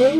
ઓમ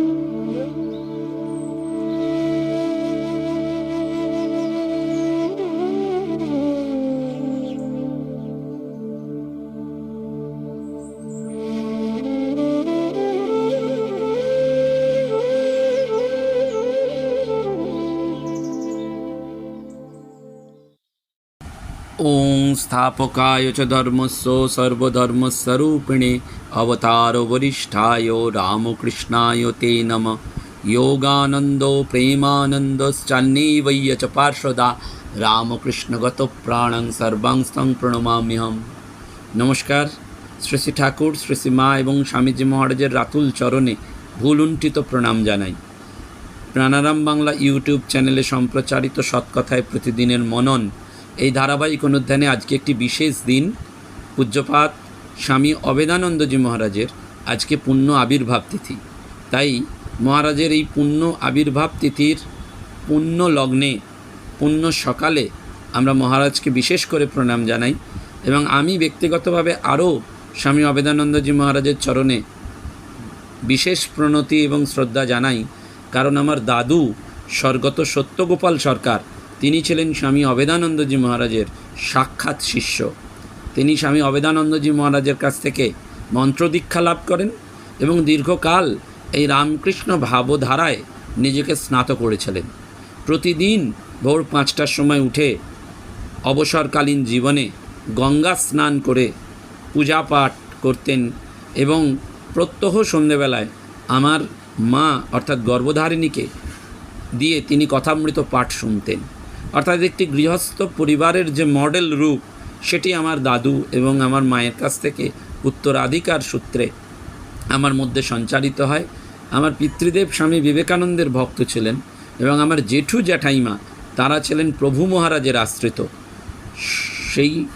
સ્થાપકાય ચ ધર્મસ્વ સર્વધર્મસ્વરૂપિણે अवतारवरिष्ठाय रामकृष्णाय ते नमः योगानन्दो प्रेमानन्दश्चान्येवय्य च पार्श्वदा রামকৃষ্ণগত প্রাণং সর্বাংস্তং প্রণমাম্যহম নমস্কার শ্রী শ্রী ঠাকুর শ্রী শ্রী মা এবং স্বামীজি মহারাজের রাতুল চরণে ভুলুণ্ঠিত প্রণাম জানাই প্রাণারাম বাংলা ইউটিউব চ্যানেলে সম্প্রচারিত সৎকথায় প্রতিদিনের মনন এই ধারাবাহিক অনুধ্যানে আজকে একটি বিশেষ দিন পূজ্যপাত স্বামী অবেদানন্দজি মহারাজের আজকে পুণ্য আবির্ভাব তিথি। তাই মহারাজের এই পুণ্য আবির্ভাব তিথির পুণ্য লগ্নে, পুণ্য সকালে আমরা মহারাজকে বিশেষ করে প্রণাম জানাই এবং আমি ব্যক্তিগতভাবে আরও স্বামী অবেদানন্দজি মহারাজের চরণে বিশেষ প্রণতি এবং শ্রদ্ধা জানাই। কারণ আমার দাদু স্বর্গত সত্যগোপাল সরকার, তিনি ছিলেন স্বামী অবেদানন্দজি মহারাজের সাক্ষাৎ শিষ্য। তিনি স্বামী অবেদানন্দজি মহারাজের কাছ থেকে মন্ত্র দীক্ষা লাভ করেন এবং দীর্ঘকাল এই রামকৃষ্ণ ভাবধারায় নিজেকে স্নাত করেছিলেন। প্রতিদিন ভোর পাঁচটার সময় উঠে অবসরকালীন জীবনে গঙ্গা স্নান করে পূজা পাঠ করতেন এবং প্রত্যহ সন্ধেবেলায় আমার মা অর্থাৎ গর্ভধারিণীকে দিয়ে তিনি কথামৃত পাঠ শুনতেন। অর্থাৎ একটি গৃহস্থ পরিবারের যে মডেল রূপ সেটি আমার দাদু এবং আমার মায়ের কাছ থেকে উত্তরাধিকার সূত্রে আমার মধ্যে সঞ্চারিত হয়। আমার পিতৃদেব স্বামী বিবেকানন্দের ভক্ত ছিলেন এবং আমার জেঠু জ্যাঠাইমা তারা ছিলেন প্রভু মহারাজের আশ্রিত। সেই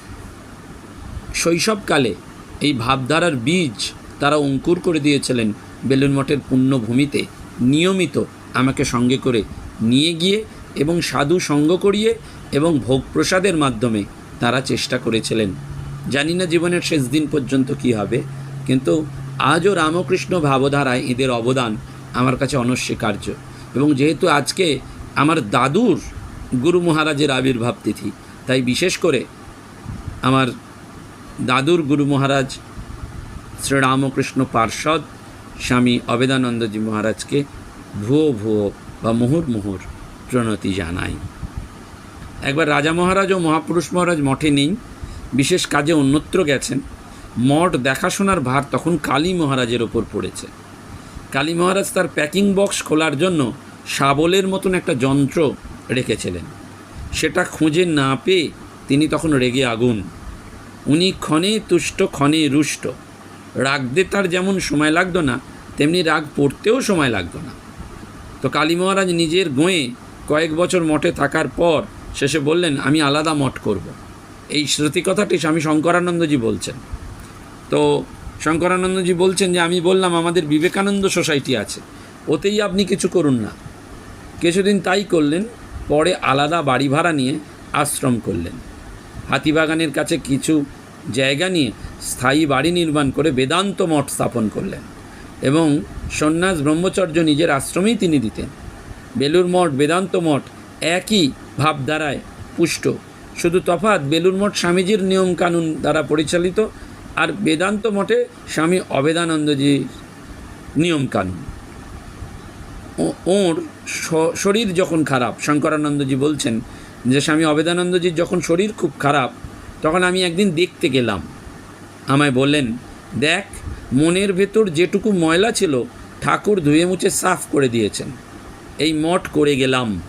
শৈশবকালে এই ভাবধারার বীজ তারা অঙ্কুর করে দিয়েছিলেন বেলুন মঠের পুণ্যভূমিতে। নিয়মিত আমাকে সঙ্গে করে নিয়ে গিয়ে এবং সাধু সঙ্গ করিয়ে এবং ভোগ প্রসাদের মাধ্যমে তারা চেষ্টা করেছিলেন। জানি না জীবনের শেষ দিন পর্যন্ত কি হবে, কিন্তু আজও রামকৃষ্ণ ভাবধারায় এদের অবদান আমার কাছে অনস্বীকার্য। এবং যেহেতু আজকে আমার দাদুর গুরু মহারাজের আবির্ভাব তিথি, তাই বিশেষ করে আমার দাদুর গুরু মহারাজ শ্রীরামকৃষ্ণ পার্ষদ, স্বামী অবেদানন্দজি মহারাজকে ভুয়ো ভুয়ো বা মুহুর মুহুর প্রণতি জানাই। একবার রাজা মহারাজ ও মহাপুরুষ মহারাজ মঠে নেই, বিশেষ কাজে অন্যত্র গেছেন। মঠ দেখাশোনার ভার তখন কালী মহারাজের ওপর পড়েছে। কালী মহারাজ তার প্যাকিং বক্স খোলার জন্য শাবলের মতন একটা যন্ত্র রেখেছিলেন। সেটা খুঁজে না পেয়ে তিনি তখন রেগে আগুন। উনি ক্ষণে তুষ্ট, ক্ষণে রুষ্ট। রাগতে তার যেমন সময় লাগতো না, তেমনি রাগ পড়তেও সময় লাগতো না। তো কালী মহারাজ নিজের গোঁয়ে কয়েক বছর মঠে থাকার পর শেষে বললেন, আমি আলাদা মঠ করব। এই শ্রুতি কথাটি স্বামী শঙ্করানন্দজি বলছেন। তো শঙ্করানন্দজি বলছেন যে, আমি বললাম, আমাদের বিবেকানন্দ সোসাইটি আছে, ওতেই আপনি কিছু করুন না। কিছুদিন তাই করলেন, পরে আলাদা বাড়ি ভাড়া নিয়ে আশ্রম করলেন। হাতিবাগানের কাছে কিছু জায়গা নিয়ে স্থায়ী বাড়ি নির্মাণ করে বেদান্ত মঠ স্থাপন করলেন এবং সন্ন্যাস ব্রহ্মচর্য নিজের আশ্রমেই তিনি দিতেন। বেলুর মঠ, বেদান্ত মঠ একই ভাবধারায় পুষ্ট। শুধু তফাৎ বেলুর মঠ স্বামীজির নিয়মকানুন দ্বারা পরিচালিত আর বেদান্ত মঠে স্বামী অবেদানন্দজির নিয়মকানুন। ওর শরীর যখন খারাপ, শঙ্করানন্দজি বলছেন যে, স্বামী অবেদানন্দজির যখন শরীর খুব খারাপ, তখন আমি একদিন দেখতে গেলাম। আমায় বললেন, দেখ, মনের ভেতর যেটুকু ময়লা ছিল, ঠাকুর ধুয়ে মুছে সাফ করে দিয়েছেন। এই মঠ করে গেলাম।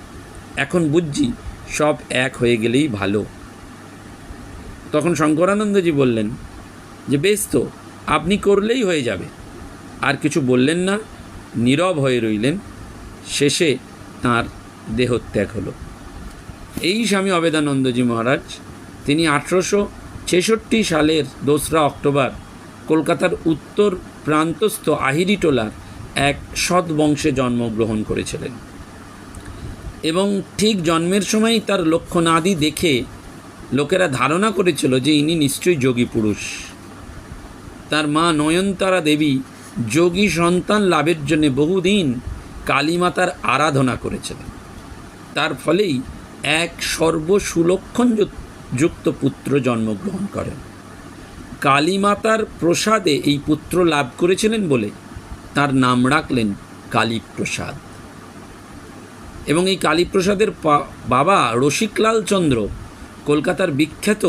এখন বুঝছি, সব এক হয়ে গেলেই ভালো। তখন শঙ্করানন্দজি বললেন, যে বেশ তো, আপনি করলেই হয়ে যাবে। আর কিছু বললেন না, নীরব হয়ে রইলেন। শেষে তাঁর দেহত্যাগ হলো। এই স্বামী অবেদানন্দজি মহারাজ, তিনি আঠেরোশো ছেষট্টি সালের দোসরা অক্টোবর কলকাতার উত্তর প্রান্তস্থ আহিরিটোলার এক সৎ বংশে জন্মগ্রহণ করেছিলেন। এবং ঠিক জন্মের সময়ই তার লক্ষণাদি দেখে লোকেরা ধারণা করেছিল যে ইনি নিশ্চয়ই যোগী পুরুষ। তার মা নয়নতারা দেবী যোগী সন্তান লাভের জন্য বহুদিন কালীমাতার আরাধনা করেছিলেন। তার ফলেই এক সর্বসুলক্ষণ যুক্ত পুত্র জন্মগ্রহণ করেন। কালীমাতার প্রসাদে এই পুত্র লাভ করেছিলেন বলে তার নাম রাখলেন কালীপ্রসাদ। এবং এই কালীপ্রসাদের বাবা রসিকলাল চন্দ্র কলকাতার বিখ্যাত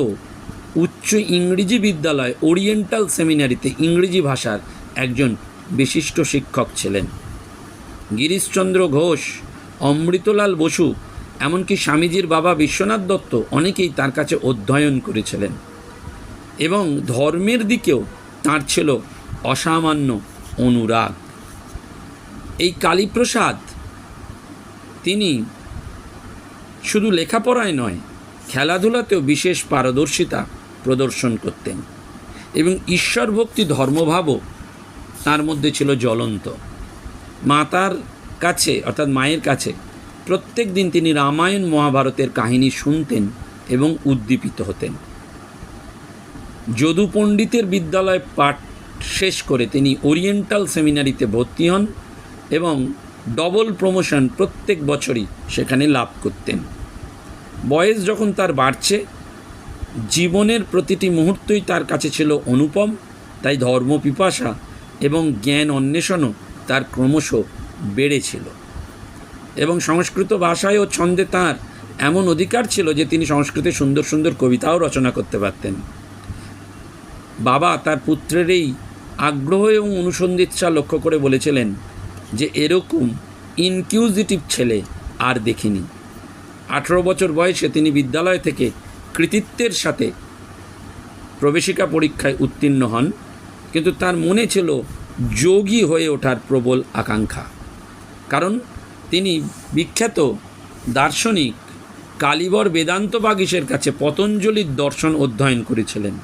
উচ্চ ইংরেজি বিদ্যালয় ওরিয়েন্টাল সেমিনারিতে ইংরেজি ভাষার একজন বিশিষ্ট শিক্ষক ছিলেন। গিরিশচন্দ্র ঘোষ, অমৃতলাল বসু এমনকি স্বামীজির বাবা বিশ্বনাথ দত্ত অনেকেই তার কাছে অধ্যয়ন করেছিলেন এবং ধর্মের দিকেও তার ছিল অসামান্য অনুরাগ। এই কালীপ্রসাদ তিনি শুধু লেখাপড়ায় নয়, খেলাধুলাতেও বিশেষ পারদর্শিতা প্রদর্শন করতেন এবং ঈশ্বর ভক্তি ধর্মভাবও তার মধ্যে ছিল জ্বলন্ত। মাতার কাছে অর্থাৎ মায়ের কাছে প্রত্যেক দিন তিনি রামায়ণ মহাভারতের কাহিনী শুনতেন এবং উদ্দীপিত হতেন। যদু পণ্ডিতের বিদ্যালয় পাঠ শেষ করে তিনি ওরিয়েন্টাল সেমিনারিতে ভর্তি হন এবং ডবল প্রমোশন প্রত্যেক বছরই সেখানে লাভ করতেন। বয়স যখন তার বাড়ছে, জীবনের প্রতিটি মুহূর্তই তার কাছে ছিল অনুপম, তাই ধর্মপিপাসা এবং জ্ঞান অন্বেষণও তার ক্রমশ বেড়েছিল। এবং সংস্কৃত ভাষায় ও ছন্দে তার এমন অধিকার ছিল যে তিনি সংস্কৃতে সুন্দর সুন্দর কবিতাও রচনা করতে পারতেন। বাবা তার পুত্রের এই আগ্রহ এবং অনুসন্ধিৎসা লক্ষ্য করে বলেছিলেন যে এরকম ইনকিউজিটিভ ছেলে আর দেখিনি। আঠেরো বছর বয়সে তিনি বিদ্যালয় থেকে কৃতিত্বের সাথে প্রবেশিকা পরীক্ষায় উত্তীর্ণ হন, কিন্তু তার মনে ছিল যোগী হয়ে ওঠার প্রবল আকাঙ্ক্ষা। কারণ তিনি বিখ্যাত দার্শনিক কালিবর বেদান্ত বাগীশের কাছে পতঞ্জলির দর্শন অধ্যয়ন করেছিলেন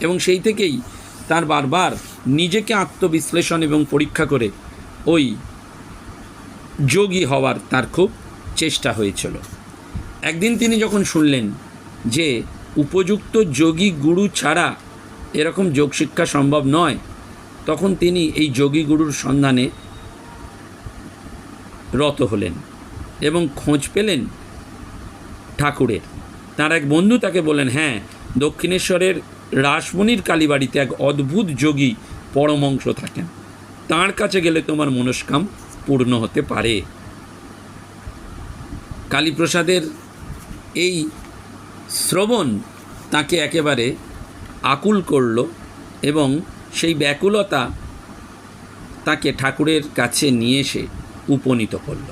এবং সেই থেকেই তার বারবার নিজেকে আত্মবিশ্লেষণ এবং পরীক্ষা করে ওই যোগী হওয়ার তার খুব চেষ্টা হয়েছিল। একদিন তিনি যখন শুনলেন যে উপযুক্ত যোগী গুরু ছাড়া এরকম যোগ শিক্ষা সম্ভব নয়, তখন তিনি এই যোগী গুরুর সন্ধানে রত হলেন এবং খোঁজ পেলেন ঠাকুরের। তার এক বন্ধু তাকে বললেন হ্যাঁ দক্ষিণেশ্বরের রাসমণির কালীবাড়িতে এক অদ্ভুত যোগী পরমংশ থাকেন। তার কাছে গেলে তোমার মনস্কাম পূর্ণ হতে পারে। কালীপ্রসাদের এই শ্রবণ তাকে একেবারে আকুল করল এবং সেই ব্যাকুলতা তাকে ঠাকুরের কাছে নিয়ে এসে উপনীত করল।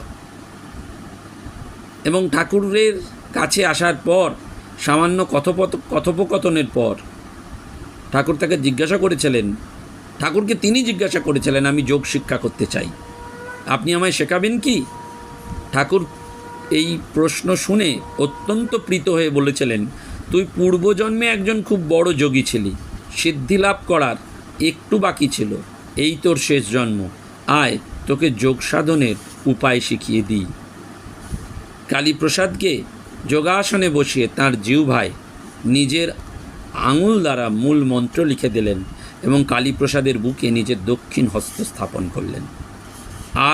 এবং ঠাকুরের কাছে আসার পর, সামান্য কথোপত, কথোপকথনের পর, ঠাকুর তাকে জিজ্ঞাসা করেছিলেন ঠাকুরকে তিনি জিজ্ঞাসা করেছিলেন, আমি যোগ শিক্ষা করতে চাই। আপনি আমায় শেখাবেন কি? ঠাকুর এই প্রশ্ন শুনে অত্যন্ত প্রীত হয়ে বলেছিলেন, তুই পূর্বজন্মে একজন খুব বড় যোগী ছিলি। সিদ্ধি লাভ করার একটু বাকি ছিল। এই তোর শেষ জন্ম। আয়, তোকে যোগ সাধনের উপায় শিখিয়ে দিই। কালীপ্রসাদকে যোগাসনে বসিয়ে তার জিউভাই নিজের আঙুল দ্বারা মূল মন্ত্র লিখে দিলেন এবং কালীপ্রসাদের বুকে নিজের দক্ষিণ হস্ত স্থাপন করলেন।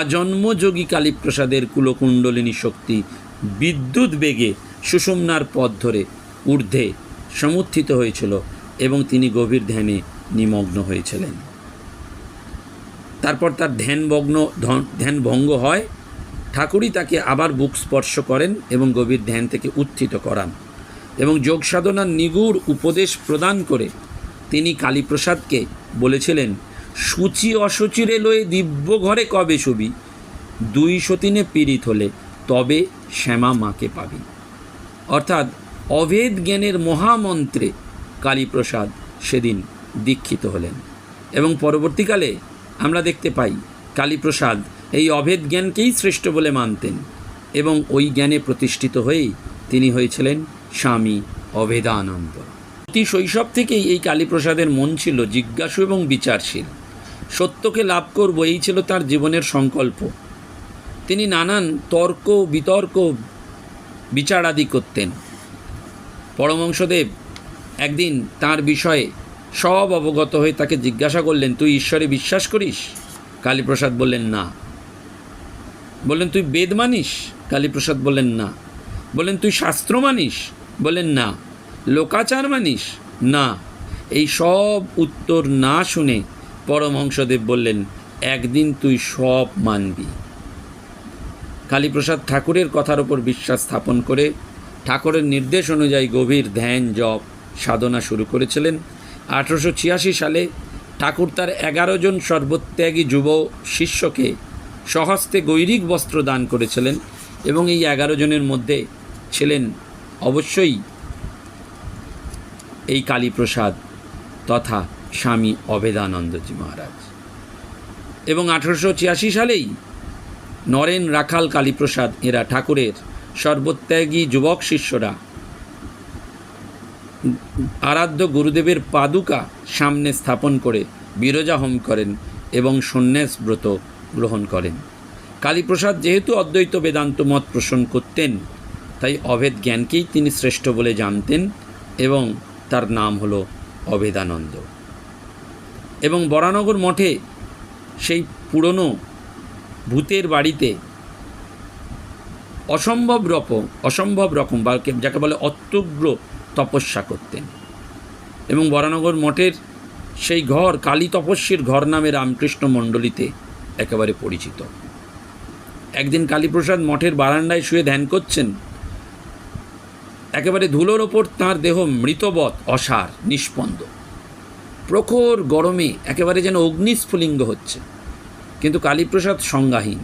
আজন্মযোগী কালীপ্রসাদের কুলকুণ্ডলিনী শক্তি বিদ্যুৎ বেগে সুষুম্নার পথ ধরে ঊর্ধ্বে সমুত্থিত হয়েছিল এবং তিনি গভীর ধ্যানে নিমগ্ন হয়েছিলেন। তারপর তার ধ্যানভগ্ন ধ্যান ভঙ্গ হয়। ঠাকুরই তাকে আবার বুক স্পর্শ করেন এবং গভীর ধ্যান থেকে উত্থিত করান এবং যোগ সাধনার নিগুড় উপদেশ প্রদান করে তিনি কালীপ্রসাদকে বলেছিলেন, সূচি অসুচিরে লয়ে দিব্য ঘরে কবে ছবি দুই সতিনে পীড়িত হলে তবে শ্যামা মাকে পাবি। অর্থাৎ অভেদ জ্ঞানের মহামন্ত্রে কালীপ্রসাদ সেদিন দীক্ষিত হলেন। এবং পরবর্তীকালে আমরা দেখতে পাই, কালীপ্রসাদ এই অভেদ জ্ঞানকেই শ্রেষ্ঠ বলে মানতেন এবং ওই জ্ঞানে প্রতিষ্ঠিত হয়েই তিনি হয়েছিলেন স্বামী অভেদানন্দ অতি শৈশব থেকেই এই কালীপ্রসাদের মন ছিল জিজ্ঞাসু এবং বিচারশীল। সত্যকে লাভ করব, এই ছিল তার জীবনের সংকল্প। তিনি নানান তর্ক, বিতর্ক, বিচারাদি করতেন। পরমংশদেব একদিন তার বিষয়ে সব অবগত হয়ে তাকে জিজ্ঞাসা করলেন, তুই ঈশ্বরে বিশ্বাস করিস? কালীপ্রসাদ বললেন, না। বললেন, তুই বেদ মানিস? কালীপ্রসাদ বললেন, না। বললেন, তুই শাস্ত্র মানিস? বললেন, না। লোকাচার মানিস? না। এই সব উত্তর না শুনে পরমহংসদেব বললেন, একদিন তুই সব মানবি। কালীপ্রসাদ ঠাকুরের কথার ওপর বিশ্বাস স্থাপন করে ঠাকুরের নির্দেশ অনুযায়ী গভীর ধ্যান, জপ, সাধনা শুরু করেছিলেন। আঠেরোশো ছিয়াশি সালে ঠাকুর তার এগারো জন সর্বত্যাগী যুব শিষ্যকে সহস্তে গৈরিক বস্ত্র দান করেছিলেন এবং এই এগারো জনের মধ্যে ছিলেন অবশ্যই এই কালীপ্রসাদ তথা স্বামী অবেদানন্দজি মহারাজ। এবং আঠেরোশো ছিয়াশি সালেই নরেন রাখাল কালীপ্রসাদ এরা ঠাকুরের সর্বত্যাগী যুবক শিষ্যরা আরাধ্য গুরুদেবের পাদুকা সামনে স্থাপন করে বিরজা হোম করেন এবং সন্ন্যাস ব্রত গ্রহণ করেন। কালীপ্রসাদ যেহেতু অদ্বৈত বেদান্ত মত পোষণ করতেন, তাই অভেদ জ্ঞানকেই তিনি শ্রেষ্ঠ বলে জানতেন এবং তার নাম হলো অভেদানন্দ এবং বরানগর মঠে সেই পুরনো ভূতের বাড়িতে অসম্ভব রকম অসম্ভব রকম বা যাকে বলে অত্যুগ্র তপস্যা করতেন। এবং বরানগর মঠের সেই ঘর, কালী তপস্বীর ঘর নামে রামকৃষ্ণ মণ্ডলীতে একেবারে পরিচিত। একদিন কালীপ্রসাদ মঠের বারান্দায় শুয়ে ধ্যান করছেন একেবারে ধুলোর ওপর তাঁর দেহ মৃতবৎ অসার, নিষ্পন্দ। প্রখর গরমে একেবারে যেন অগ্নিস্ফুলিঙ্গ হচ্ছে। কিন্তু কালীপ্রসাদ সংজ্ঞাহীন।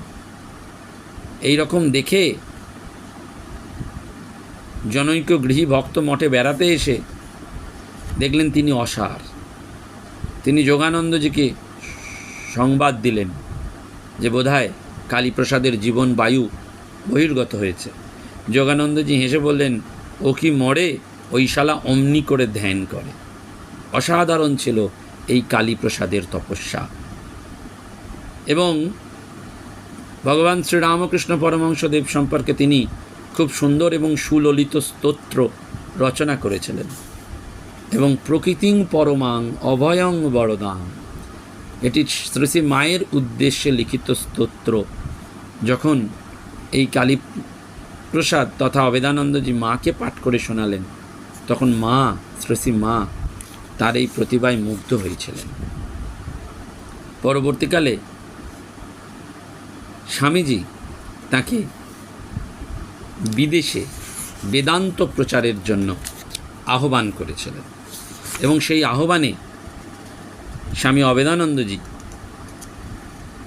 এই রকম দেখে জনৈক গৃহী ভক্ত মঠে বেড়াতে এসে দেখলেন তিনি অসার। তিনি যোগানন্দজিকে সংবাদ দিলেন যে বোধহয় কালীপ্রসাদের জীবন বায়ু বহির্গত হয়েছে। যোগানন্দজি হেসে বললেন ও কি মরে? ওই শালা অমনি করে ধ্যান করে। অসাধারণ ছিল এই কালীপ্রসাদের তপস্যা। এবং ভগবান শ্রীরামকৃষ্ণ পরমহংসদেব সম্পর্কে তিনি খুব সুন্দর এবং সুললিত স্তোত্র রচনা করেছিলেন। এবং প্রকৃতিং পরমাং অভয়ং বরদাং। এটি শ্রী মায়ের উদ্দেশ্যে লিখিত স্তোত্র। যখন এই কালী প্রসাদ তথা অবেদানন্দজি মাকে পাঠ করে শোনালেন। তখন মা শ্রী শ্রী মা, তার এই প্রতিভায় মুগ্ধ হয়েছিলেন। পরবর্তীকালে স্বামীজি তাকে বিদেশে বেদান্ত প্রচারের জন্য আহ্বান করেছিলেন এবং সেই আহ্বানে স্বামী অবেদানন্দজি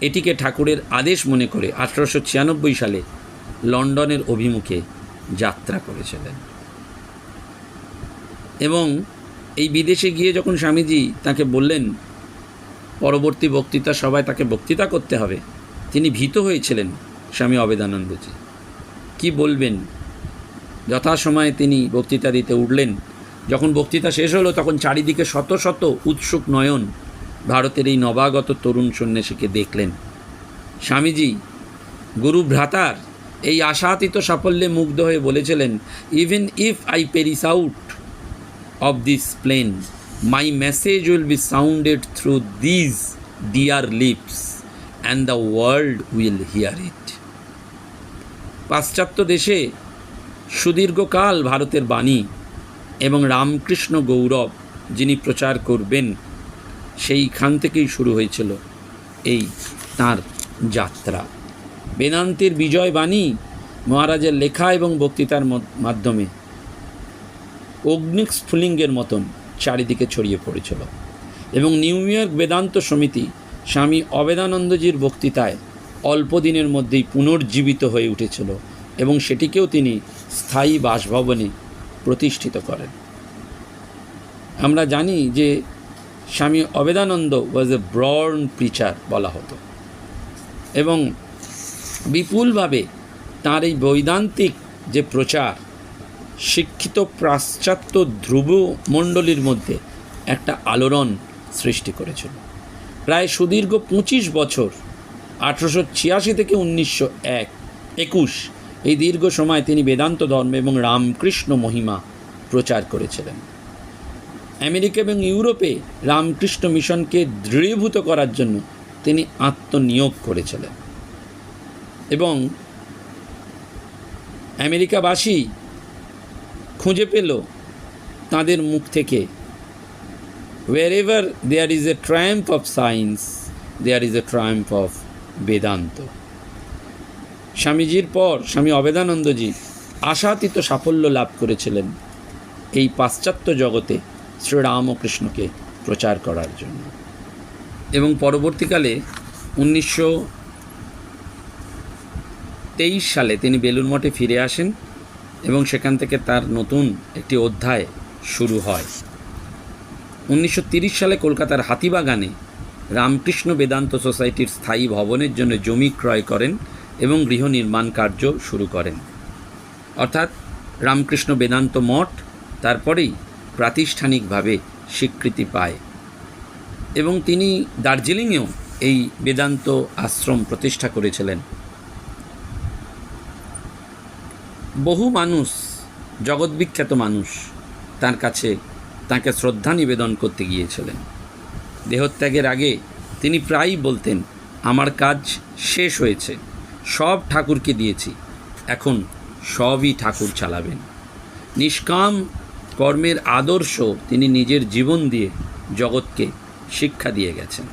এটিকে ঠাকুরের আদেশ মনে করে আঠারোশো ছিয়ানব্বই সালে লন্ডনের অভিমুখে যাত্রা করেছিলেন। এবং এই বিদেশে গিয়ে যখন স্বামীজি তাকে বললেন, পরবর্তী বক্তৃতা, সবাই তাকে বক্তৃতা করতে হবে। তিনি ভীত হয়েছিলেন স্বামী অবেদানন্দজি। কি বলবেন? যথাসময়ে তিনি বক্তৃতা দিতে উঠলেন। যখন বক্তৃতা শেষ হলো, তখন চারিদিকে শত শত উৎসুক নয়ন ভারতের এই নবাগত তরুণ সন্ন্যাসীকে দেখলেন। স্বামীজি, গুরু ভ্রাতার এই আশাতীত সাফল্যে মুগ্ধ হয়ে বলেছিলেন even if I perish out of this plane my message will be sounded through these dear lips, and the world will hear it পাশ্চাত্য দেশে সুদীর্ঘকাল ভারতের বাণী এবং রামকৃষ্ণ গৌরব যিনি প্রচার করবেন সেইখান থেকেই শুরু হয়েছিল এই তার যাত্রা। বেদান্তের বিজয় বাণী মহারাজের লেখা এবং বক্তৃতার মাধ্যমে। অগ্নিস্ফুলিঙ্গের মতন চারিদিকে ছড়িয়ে পড়েছিল এবং নিউ ইয়র্ক বেদান্ত সমিতি স্বামী অবেদানন্দজির বক্তৃতায় অল্প দিনের মধ্যেই পুনর্জীবিত হয়ে উঠেছিল এবং সেটিকেও তিনি স্থায়ী বাসভবনে প্রতিষ্ঠিত করেন। আমরা জানি যে স্বামী অবেদানন্দ ওয়াজ এ ব্রর্ন প্রিচার বলা হতো এবং বিপুলভাবে তার এই বৈদান্তিক যে প্রচার, শিক্ষিত পাশ্চাত্য ধ্রুব মণ্ডলীর মধ্যে একটা আলোড়ন সৃষ্টি করেছিল। প্রায় সুদীর্ঘ পঁচিশ বছর, আঠেরোশো ছিয়াশি থেকে উনিশশো এক, একুশ, এই দীর্ঘ সময় তিনি বেদান্ত ধর্ম এবং রামকৃষ্ণ মহিমা প্রচার করেছিলেন। আমেরিকা এবং ইউরোপে রামকৃষ্ণ মিশনকে দৃঢ়ীভূত করার জন্য তিনি আত্মনিয়োগ করেছিলেন। এবং আমেরিকাবাসী খুঁজে পেল তাদের মুখ থেকে। Wherever there is a triumph of science there is a triumph of Vedanta স্বামীজির পর স্বামী অবেদানন্দজি আশাতীত সাফল্য লাভ করেছিলেন এই পাশ্চাত্য জগতে শ্রীরামকৃষ্ণকে প্রচার করার জন্য। এবং পরবর্তীকালে উনিশশো তেইশ সালে তিনি বেলুর মঠে ফিরে আসেন এবং সেখান থেকে তার নতুন একটি অধ্যায় শুরু হয়। উনিশশো সালে কলকাতার হাতিবাগানে রামকৃষ্ণ বেদান্ত সোসাইটির স্থায়ী ভবনের জন্য জমি ক্রয় করেন এবং গৃহ নির্মাণ কার্য শুরু করেন। অর্থাৎ রামকৃষ্ণ বেদান্ত মঠ তারপরেই প্রাতিষ্ঠানিকভাবে স্বীকৃতি পায় এবং তিনি দার্জিলিংয়েও এই বেদান্ত আশ্রম প্রতিষ্ঠা করেছিলেন। বহু মানুষ জগৎবিখ্যাত মানুষ, তার কাছে তাকে শ্রদ্ধা নিবেদন করতে গিয়েছিলেন। দেহত্যাগের আগে তিনি প্রায়ই বলতেন, আমার কাজ শেষ হয়েছে, সব ঠাকুরকে দিয়েছি, এখন সবই ঠাকুর চালাবেন। নিষ্কাম কর্মের আদর্শ তিনি নিজের জীবন দিয়ে জগৎকে শিক্ষা দিয়ে গেছেন।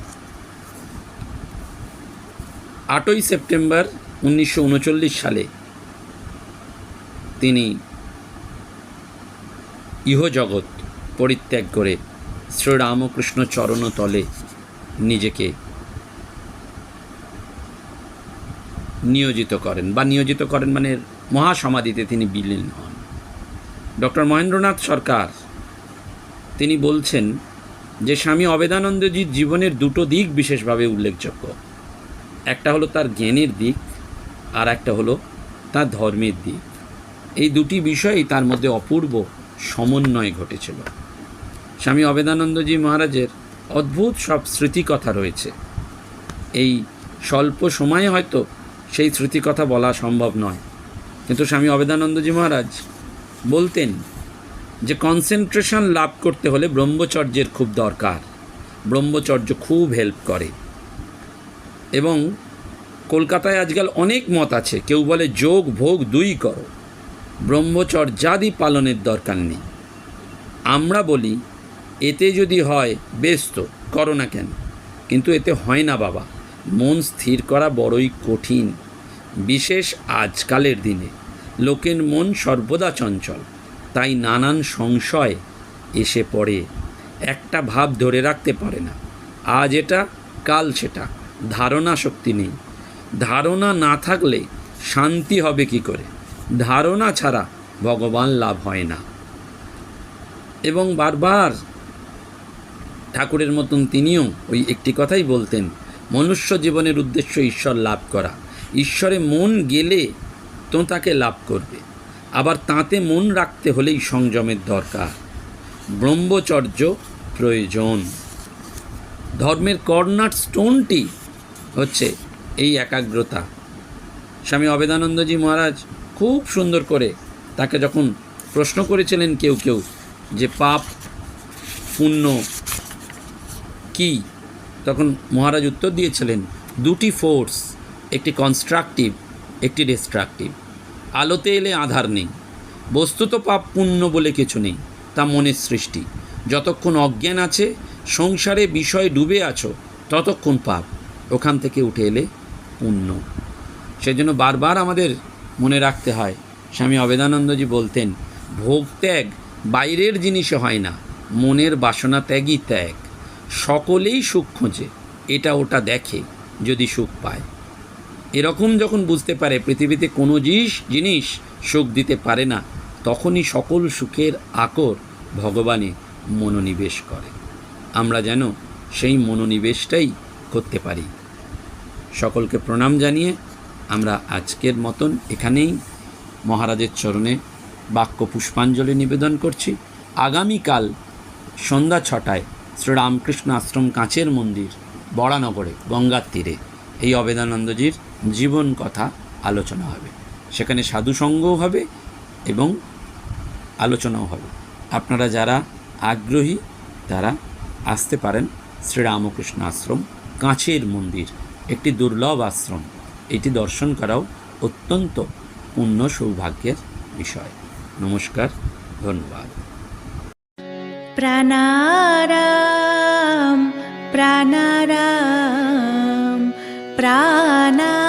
আটই সেপ্টেম্বর উনিশশো উনচল্লিশ সালে তিনি ইহজগৎ পরিত্যাগ করে শ্রীরামকৃষ্ণ চরণতলে নিজেকে নিয়োজিত করেন। বা নিয়োজিত করেন মানে মহাসমাধিতে তিনি বিলীন হন। ডক্টর মহেন্দ্রনাথ সরকার তিনি বলছেন যে স্বামী অবেদানন্দজির জীবনের দুটো দিক বিশেষভাবে উল্লেখযোগ্য। একটা হলো তার জ্ঞানের দিক আর একটা হলো তার ধর্মের দিক। এই দুটি বিষয়ই তার মধ্যে অপূর্ব সমন্বয় ঘটেছিল। স্বামী অবেদানন্দজি মহারাজের অদ্ভুত সব স্মৃতিকথা রয়েছে। এই স্বল্প সময়ে হয়তো সেই স্মৃতিকথা বলা সম্ভব নয়। কিন্তু স্বামী অবেদানন্দজি মহারাজ বলতেন যে, কনসেন্ট্রেশন লাভ করতে হলে ব্রহ্মচর্যের খুব দরকার। ব্রহ্মচর্য খুব হেল্প করে। এবং কলকাতায় আজকাল অনেক মত আছে। কেউ বলে, যোগ, ভোগ দুই করো। ব্রহ্মচর্যাদি পালনের দরকার নেই। আমরা বলি, এতে যদি হয়, বেশ তো, করো না কেন? কিন্তু এতে হয় না বাবা, মন স্থির করা বড়ই কঠিন। বিশেষ আজকালের দিনে লোকের মন সর্বদা চঞ্চল, তাই নানান সংশয় এসে পড়ে। একটা ভাব ধরে রাখতে পারে না। আজ এটা, কাল সেটা ধারণা শক্তি নেই। ধারণা না থাকলে শান্তি হবে কি করে? ধারণা ছাড়া ভগবান লাভ হয় না। এবং বারবার ঠাকুরের মতন তিনিও ওই একটি কথাই বলতেন, মনুষ্য জীবনের উদ্দেশ্য ঈশ্বর লাভ করা। ঈশ্বরে মন গেলে তো তাকে লাভ করবে। আবার তাতে মন রাখতে হলেই সংযমের দরকার। ব্রহ্মচর্য প্রয়োজন। ধর্মের কর্নার স্টোনটি হচ্ছে এই একাগ্রতা। স্বামী অবেদানন্দজি মহারাজ খুব সুন্দর করে তাকে যখন প্রশ্ন করেছিলেন কেউ কেউ যে পাপ পুণ্য কি, তখন মহারাজ উত্তর দিয়েছিলেন, দুটি ফোর্স, একটি কনস্ট্রাকটিভ, একটি ডিস্ট্রাকটিভ। আলোতে এলে আধার নেই বস্তুত পাপ পুণ্য বলে কিছু নেই, তা মনের সৃষ্টি। যতক্ষণ অজ্ঞান আছে, সংসারে বিষয় ডুবে আছো, ততক্ষণ পাপ, ওখান থেকে উঠে এলে পুণ্য। সেজন্য বারবার আমাদের মনে রাখতে হয়। স্বামী অবেদানন্দজি বলতেন, ভোগ ত্যাগ বাইরের জিনিসে হয় না, মনের বাসনা ত্যাগই ত্যাগ। সকলেই সুখ খোঁজে, এটা ওটা দেখে যদি সুখ পায়। এরকম যখন বুঝতে পারে পৃথিবীতে কোনো জিনিস জিনিস সুখ দিতে পারে না, তখনই সকল সুখের আকর ভগবানে মনোনিবেশ করে। আমরা যেন সেই মনোনিবেশটাই করতে পারি। সকলকে প্রণাম জানিয়ে আমরা আজকের মতন এখানেই মহারাজের চরণে বাক্য পুষ্পাঞ্জলি নিবেদন করছি। আগামীকাল সন্ধ্যা ছটায় শ্রীরামকৃষ্ণ আশ্রম কাঁচের মন্দির, বড়ানগরে, গঙ্গার তীরে এই অবেদানন্দজির জীবন কথা আলোচনা হবে। সেখানে সাধুসঙ্গও হবে এবং আলোচনাও হবে। আপনারা যারা আগ্রহী, তারা আসতে পারেন শ্রীরামকৃষ্ণ আশ্রম কাঁচের মন্দির, একটি দুর্লভ আশ্রম। এটি দর্শন করাও অত্যন্ত পূর্ণ সৌভাগ্যের বিষয়। নমস্কার ধন্যবাদ। প্রাণারাম প্রাণারাম প্রাণারাম।